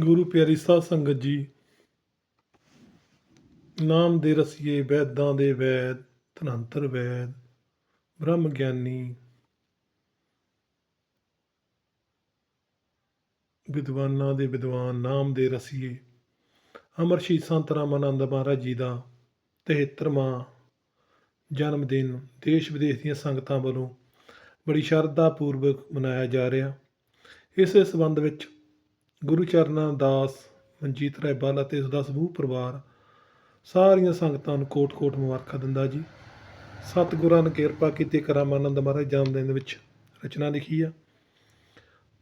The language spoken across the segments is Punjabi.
ਗੁਰੂ ਪਿਆਰੀ ਸਾਧ ਸੰਗਤ ਜੀ, ਨਾਮ ਦੇ ਰਸੀਏ ਵੈਦਾਂ ਦੇ ਵੈਦ, ਧਨੰਤਰ ਵੈਦ, ਬ੍ਰਹਮ ਗਿਆਨੀ, ਵਿਦਵਾਨਾਂ ਦੇ ਵਿਦਵਾਨ ਨਾਮ ਦੇ ਰਸੀਏ, ਅਮਰ ਸ਼ਹੀਦ ਸੰਤ ਰਾਮਾਨੰਦ ਮਹਾਰਾਜ ਜੀ ਦਾ 73ਵਾਂ ਜਨਮ ਦਿਨ ਦੇਸ਼ ਵਿਦੇਸ਼ ਦੀਆਂ ਸੰਗਤਾਂ ਵੱਲੋਂ ਬੜੀ ਸ਼ਰਧਾ ਪੂਰਵਕ ਮਨਾਇਆ ਜਾ ਰਿਹਾ। ਇਸ ਸਬੰਧ ਵਿੱਚ ਗੁਰੂ ਚਰਨਾਂ, ਦਾਸ, ਮਨਜੀਤ ਰਾਏਵਾਲ ਅਤੇ ਉਸ ਦਾ ਸਮੂਹ ਪਰਿਵਾਰ ਸਾਰੀਆਂ ਸੰਗਤਾਂ ਨੂੰ ਕੋਟ-ਕੋਟ ਮੁਬਾਰਕਾਂ ਦਿੰਦਾ ਜੀ। ਸਤਿਗੁਰਾਂ ਨੇ ਕਿਰਪਾ ਕੀਤੀ ਕਰਾਮਾਨੰਦ ਮਹਾਰਾਜ ਜਨਮ ਦਿਨ ਦੇ ਵਿੱਚ ਰਚਨਾ ਲਿਖੀ ਆ।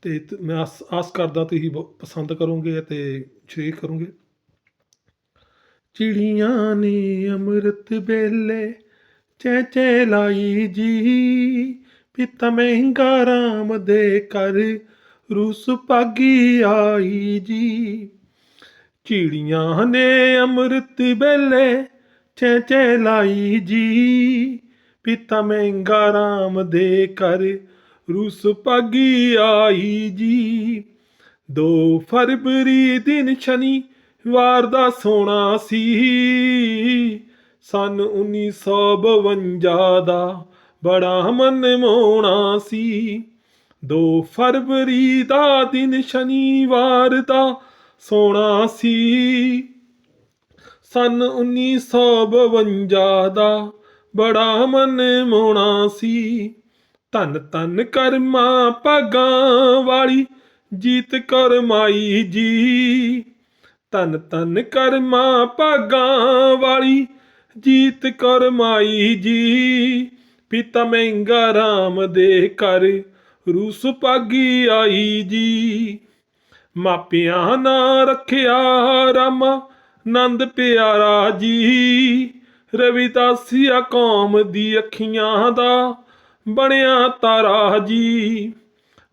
ਤੇ ਮੈਂ ਆਸ ਕਰਦਾ ਤੁਸੀਂ ਬਹੁਤ ਪਸੰਦ ਕਰੋਗੇ ਅਤੇ ਸ਼ੇਅਰ ਕਰੋਗੇ। ਚਿੜੀਆਂ ਨੇ ਅੰਮ੍ਰਿਤ ਵੇਲੇ ਚੈ ਚੈ ਲਾਈ ਜੀ। ਪਿਤਾ ਮਹਿੰਗਾ ਰਾਮ ਦੇ ਕਰ ਰੂਸ ਪਾਗੀ ਆਈ ਜੀ। ਚਿੜੀਆਂ ਨੇ ਅੰਮ੍ਰਿਤ ਵੇਲੇ ਚੈ ਚੈ ਲਾਈ ਜੀ। ਪਿਤਾ ਮਹਿੰਗਾ ਰਾਮ ਦੇ ਕਰ ਰੂਸ ਪਾਗੀ ਆਈ ਜੀ। ਦੋ ਫਰਵਰੀ ਦਿਨ ਸ਼ਨੀ ਵਾਰ ਦਾ ਸੋਣਾ ਸੀ। ਸਨ 1952 ਦਾ ਬੜਾ ਮਨ ਮੋਣਾ ਸੀ। ਦੋ ਫਰਵਰੀ ਦਾ ਦਿਨ ਸ਼ਨੀਵਾਰ ਦਾ ਸੋਣਾ ਸੀ। ਸਨ 1952 ਦਾ ਬੜਾ ਮਨ ਮੋਣਾ ਸੀ। ਧੰਨ ਧੰਨ ਕਰਮਾ ਭਾਗਾਂ ਵਾਲੀ ਜੀਤ ਕਰਮਾਈ ਜੀ। ਧੰਨ ਧੰਨ ਕਰਮਾ ਭਾਗਾਂ ਵਾਲੀ ਜੀਤ ਕਰਮਾਈ ਜੀ। ਪਿਤਾ ਮਹਿੰਗਾ ਰਾਮ ਦੇ ਕਰ ਰੂਸ ਪਾਗੀ ਆਈ ਜੀ। ਮਾਪਿਆਂ ਨਾ ਰੱਖਿਆ ਰਾਮਾ, ਨੰਦ ਪਿਆਰਾ ਜੀ। ਰਵਿਦਾਸੀਆ ਕੌਮ ਦੀ ਅੱਖੀਆਂ ਦਾ ਬਣਿਆ ਤਾਰਾ ਜੀ।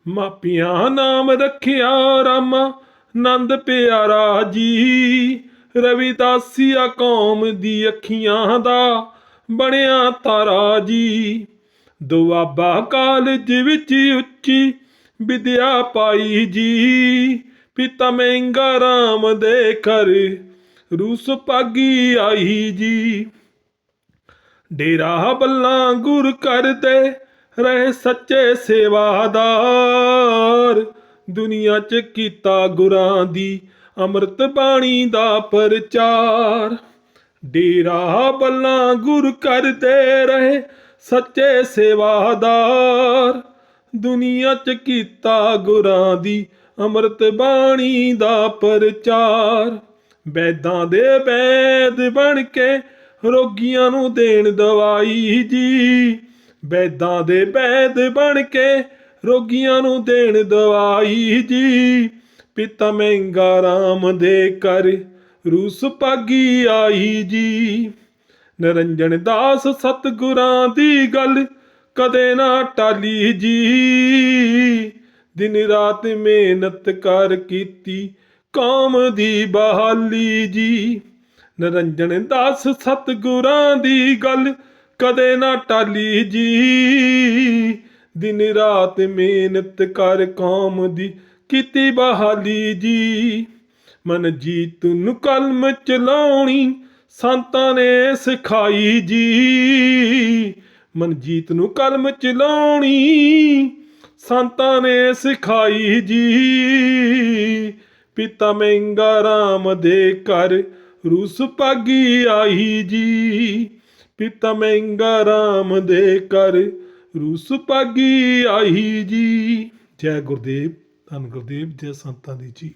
ਮਾਪਿਆਂ ਨਾਮ ਰੱਖਿਆ ਰਾਮਾ, ਨੰਦ ਪਿਆਰਾ ਜੀ। ਰਵਿਦਾਸੀਆ ਕੌਮ ਦੀ ਅੱਖੀਆਂ ਦਾ ਬਣਿਆ ਤਾਰਾ ਜੀ। ਦੁਆਬਾ ਕਾਲਜ ਵਿੱਚ ਉੱਚੀ ਵਿਦਿਆ ਪਾਈ ਜੀ। ਪਿਤਾ ਮਹਿੰਗਾ ਰਾਮ ਦੇ ਘਰ ਰੂਸ ਪਾਗੀ ਆਈ ਜੀ। ਡੇਰਾ ਬੱਲਾ ਗੁਰ ਕਰਦੇ ਰਹੇ ਸੱਚੇ ਸੇਵਾਦਾਰ। ਦੁਨੀਆ 'ਚ ਕੀਤਾ ਗੁਰਾਂ ਦੀ ਅੰਮ੍ਰਿਤ ਬਾਣੀ ਦਾ ਪ੍ਰਚਾਰ। ਡੇਰਾ ਬੱਲਾ ਗੁਰ ਕਰਦੇ ਰਹੇ ਸੱਚੇ ਸੇਵਾਦਾਰ। ਦੁਨੀਆ 'ਚ ਕੀਤਾ ਗੁਰਾਂ ਦੀ ਅੰਮ੍ਰਿਤ ਬਾਣੀ ਦਾ ਪ੍ਰਚਾਰ। ਵੈਦਾਂ ਦੇ ਵੈਦ ਬਣ ਕੇ ਰੋਗੀਆਂ ਨੂੰ ਦੇਣ ਦਵਾਈ ਜੀ। ਬੈਦਾਂ ਦੇ ਬੈਦ ਬਣ ਕੇ ਰੋਗੀਆਂ ਨੂੰ ਦੇਣ ਦਵਾਈ ਜੀ। ਪਿਤਾ ਮਹਿੰਗਾ ਰਾਮ ਦੇ ਕਰ ਰੂਸ ਪਾਗੀ ਆਈ ਜੀ। ਨਰੰਜਨ ਦਾਸ ਸਤਿਗੁਰਾਂ ਦੀ ਗੱਲ ਕਦੇ ਨਾ ਟਾਲੀ ਜੀ। ਦਿਨ ਰਾਤ ਮਿਹਨਤ ਕਰ ਕੀਤੀ ਕਾਮ ਦੀ ਬਹਾਲੀ ਜੀ। ਨਰੰਜਨ ਦਾਸ ਸਤਿਗੁਰਾਂ ਦੀ ਗੱਲ ਕਦੇ ਨਾ ਟਾਲੀ ਜੀ। ਦਿਨ ਰਾਤ ਮਿਹਨਤ ਕਰ ਕਾਮ ਦੀ ਕੀਤੀ ਬਹਾਲੀ ਜੀ। ਮਨ ਜੀ ਤੂੰ ਕਲਮ ਚਲਾਉਣੀ ਸੰਤਾਂ ਨੇ ਸਿਖਾਈ ਜੀ। ਮਨਜੀਤ ਨੂੰ ਕਲਮ ਚਲਾਉਣੀ। ਸੰਤਾਂ ਨੇ ਸਿਖਾਈ ਜੀ। ਪਿਤਾ ਮਹਿੰਗਾ ਰਾਮ ਦੇ ਘਰ ਰੂਸ ਪਾਗੀ ਆਈ ਜੀ। ਪਿਤਾ ਮਹਿੰਗਾ ਰਾਮ ਦੇ ਘਰ ਰੂਸ ਪਾਗੀ ਆਈ ਜੀ। ਜੈ ਗੁਰਦੇਵ, ਧੰਨ ਗੁਰਦੇਵ, ਜੈ ਸੰਤਾਂ ਦੀ ਜੀ